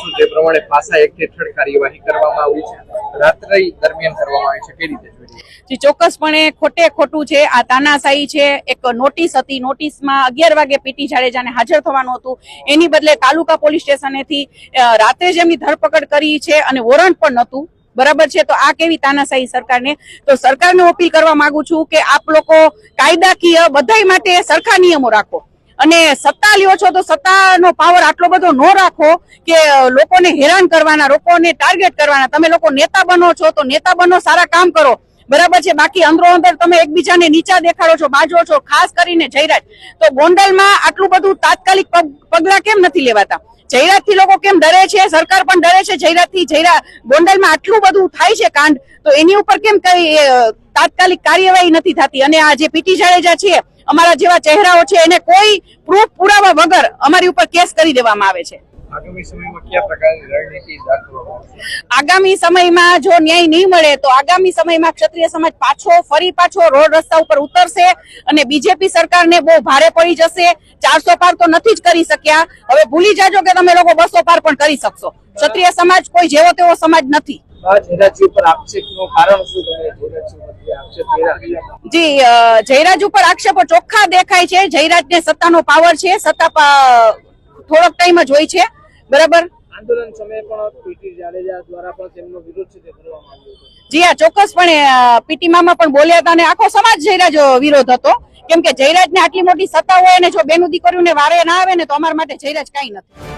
શું જે પ્રમાણે પાસા એક્ટ હેઠળ કાર્યવાહી કરવામાં આવી છે, રાત્રિ દરમિયાન કરવામાં આવી છે કઈ રીતે ચોક્કસપણે ખોટે ખોટું છે, આ તાનાશાહી છે, એક નોટિસ હતી, નોટિસમાં અગિયાર વાગે પીટી જાડેજાને હાજર થવાનું હતું. એની બદલે તાલુકા પોલીસ સ્ટેશનેથી રાત્રે જ એમની ધરપકડ કરી છે અને વોરંટ પણ નહોતું. બરાબર છે? તો આ કેવી તાનાશાહી સરકારને? તો સરકારને અપીલ કરવા માંગુ છું કે આપ લોકો કાયદાકીય બધાય માટે સરખા નિયમો રાખો. અને સત્તા લ્યો છો તો સત્તાનો પાવર આટલો બધો ન રાખો કે લોકોને હેરાન કરવાના, લોકોને ટાર્ગેટ કરવાના. તમે લોકો નેતા બનો છો તો નેતા બનો, સારા કામ કરો. બરાબર છે? બાકી અંદરો અંદર તમે એકબીજાને નીચા દેખાડો છો, બાજો છો, ખાસ કરીને જયરાજ. તો ગોંડલમાં આટલું બધું તાત્કાલિક પગ- પગલાં કેમ નથી લેવાતા? જયરાજથી લોકો કેમ ડરે છે? સરકાર પણ ડરે છે જયરાજથી જયરા, ગોંડલમાં આટલું બધું થાય છે કાંડ? તો એની ઉપર કેમ કઈ તાત્કાલિક કાર્યવાહી નથી થતી અને આ જે પીટી જાડેજા છે અમારા જેવા ચહેરાઓ છે એને કોઈ પ્રૂફ પુરાવા વગર અમારી ઉપર કેસ કરી દેવામાં આવે છે. આગામી સમયમાં જો ન્યાય નહીં મળે તો આગામી સમયમાં ક્ષત્રિય સમાજ પાછો ફરી પાછો રોડ રસ્તા ઉપર ઉતરશે અને બીજેપી સરકારને બહુ ભારે પડી જશે. ચારસો પાર તો નથી જ કરી શક્યા. હવે ભૂલી જાજો કે તમે લોકો બસો પાર પણ કરી શકશો. ક્ષત્રિય સમાજ કોઈ જેવો તેવો સમાજ નથી. જયરાજી ઉપર આક્ષેપનું કારણ શું તમે જયરાજી ઉપર જે જયરાજ ઉપર આક્ષેપો ચોખ્ખા દેખાય છે. જયરાજ ને સત્તાનો પાવર છે. સત્તા થોડોક ટાઈમ જ હોય છે. બરાબર? આંદોલન સમયે પણ પીટી જાડેજા દ્વારા પણ તેમનો વિરોધ છે તે કરવામાં આવ્યો જી હા ચોક્કસપણે પીટી મામા પણ બોલ્યા હતા અને આખો સમાજ જયરાજ વિરોધ હતો. કેમ કે જયરાજને આટલી મોટી સત્તા હોય અને જો બેનું દીકરીઓને વારે ના આવે ને તો અમારા માટે જયરાજ કઈ નથી.